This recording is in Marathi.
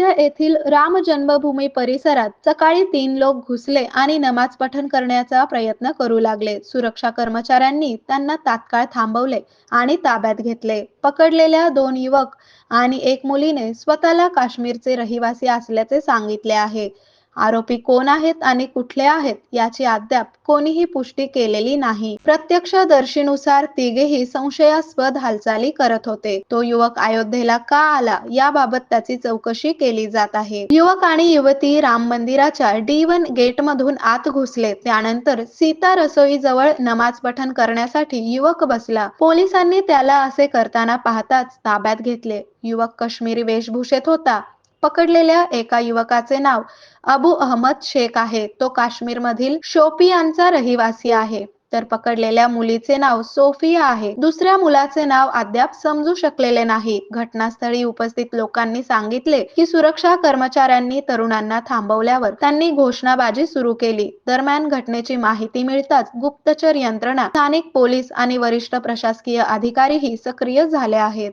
येथील राम जन्मभूमी परिसरात सकाळी तीन लोक घुसले आणि नमाज पठण करण्याचा प्रयत्न करू लागले. सुरक्षा कर्मचाऱ्यांनी त्यांना तात्काळ थांबवले आणि ताब्यात घेतले. पकडलेल्या दोन युवक आणि एक मुलीने स्वतःला काश्मीरचे रहिवासी असल्याचे सांगितले आहे. आरोपी कोण आहेत आणि कुठले आहेत याची अद्याप कोणीही पुष्टी केलेली नाही. प्रत्यक्षदर्शीनुसार तिघेही संशयास्पद हालचाली करत होते. तो युवक अयोध्येला का आला याबाबत त्याची चौकशी केली जात आहे. युवक आणि युवती राम मंदिराच्या डी वन गेट मधून आत घुसले. त्यानंतर सीता रसोई जवळ नमाज पठण करण्यासाठी युवक बसला. पोलिसांनी त्याला असे करताना पाहताच ताब्यात घेतले. युवक काश्मीरी वेशभूषेत होता. पकडलेल्या एका युवकाचे नाव अबू अहमद शेख आहे. तो काश्मीरमधील शोपियांचा रहिवासी आहे. तर पकडलेल्या मुलीचे नाव सोफिया आहे. दुसऱ्या मुलाचे नाव अद्याप समजू शकलेले नाही. घटनास्थळी उपस्थित लोकांनी सांगितले की सुरक्षा कर्मचाऱ्यांनी तरुणांना थांबवल्यावर त्यांनी घोषणाबाजी सुरू केली. दरम्यान घटनेची माहिती मिळताच गुप्तचर यंत्रणा स्थानिक पोलीस आणि वरिष्ठ प्रशासकीय अधिकारीही सक्रिय झाले आहेत.